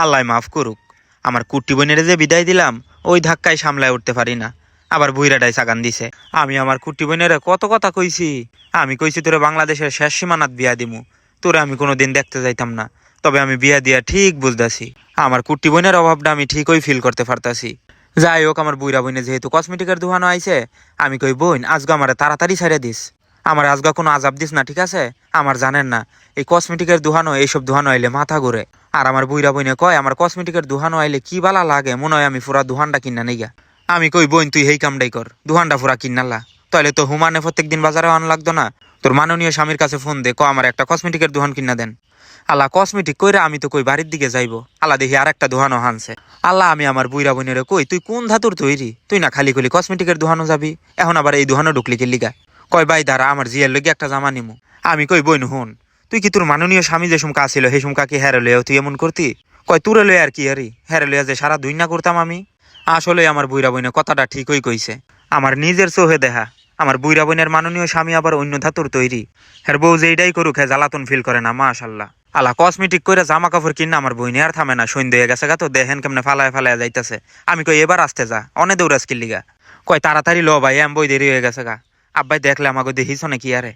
আল্লাহ মাফ করুক। আমার কুট্টি বোনের যে বিদায় দিলাম, ওই ধাক্কায় সামলায় উঠতে পারি না। আবার বুইরাটাই সাগান দিছে। আমি আমার কুট্টি বোনের কত কথা কইছি। আমি কইছি তোরে বাংলাদেশের শেষ সীমানাত বিয়া দিমু। তোরে আমি কোনোদিন দেখতে যাইতাম না। তবে আমি বিয়া দিয়া ঠিক বুঝতাছি। আমার কুট্টি বোনের অভাবটা আমি ঠিকই ফিল করতে পারতাছি। যাই হোক, আমার বুইরা বোনে যেহেতু কসমেটিকের দোকানও আইছে, আমি কই, বোন আজকে আমার তাড়াতাড়ি ছেড়ে দিস। আমার আজগা কোনো আজাব দিস না, ঠিক আছে? আমার জানেন না, এই কসমেটিকের দোহানো, এইসব দোহানো আইলে মাথা ঘুরে। আর আমার বুইরা বইনে কয়, আমার কসমেটিকের দোহানো আইলে কি বালা লাগে? মনে হয় আমি পুরা দোহানটা কিনা নেই আমি কই, বইন, তুই হেই কামটাই কর। দোহানটা পুরা কিনালা। তাহলে তো হুমানে প্রত্যেক দিন বাজারে আন লাগতো না। তোর মাননীয় স্বামীর কাছে ফোন দে ক আমার একটা কসমেটিকের দোহান কিনা দেন। আল্লাহ কসমেটিক কইরা আমি তো কই বাড়ির দিকে যাইবো। আল্লাহ দেখি আর একটা দোহানো হানছে। আল্লাহ, আমি আমার বুইরা বোনের কই, তুই কোন ধাতুর তৈরি? তুই না খালি খুলি কসমেটিকের দোহানো যাবি? এখন আবার এই দোহানো ঢুকলি কি লিগা? কয়, ভাই, দাঁড়া, আমার জিয়ার লগে একটা জামা নিমু। আমি কই, বইন, হুন। তুই কি তোর মাননীয় স্বামী যে সুমকা ছিল সেই সুমকা কি হেরে লইয়া তুই এমন করতি? কয়, তুরে লই আর কি আরি হেরে লইয়া যে সারা দুই না করতাম আমি। আসলে আমার বুইরা বইনে কথাটা ঠিকই কইছে। আমার নিজের চোহে দেখা, আমার বুইরা বোনের মাননীয় স্বামী আবার অন্য ধাতুর তৈরি। হের বউ যে এইটাই করুক হে জ্বালাতন ফিল করে না, মাশাল্লাহ। আল্লাহ কসমেটিক করে জামা কাপড় কিনা আমার বইনে আর থামে না সন্ধ্যে হয়ে গেছে গা তো, দেখেন কেমনে ফালায় ফালায় যাইতেছে। আমি কই, এবার আসতে যা, অনে দৌড়াস কিল্লিগা। কয়, তাড়াতাড়ি ল ভাই, এম বই দেরি হয়ে গেছে গা। আব্বাই দেখলে আমাকে দেখিস নাকি আরে?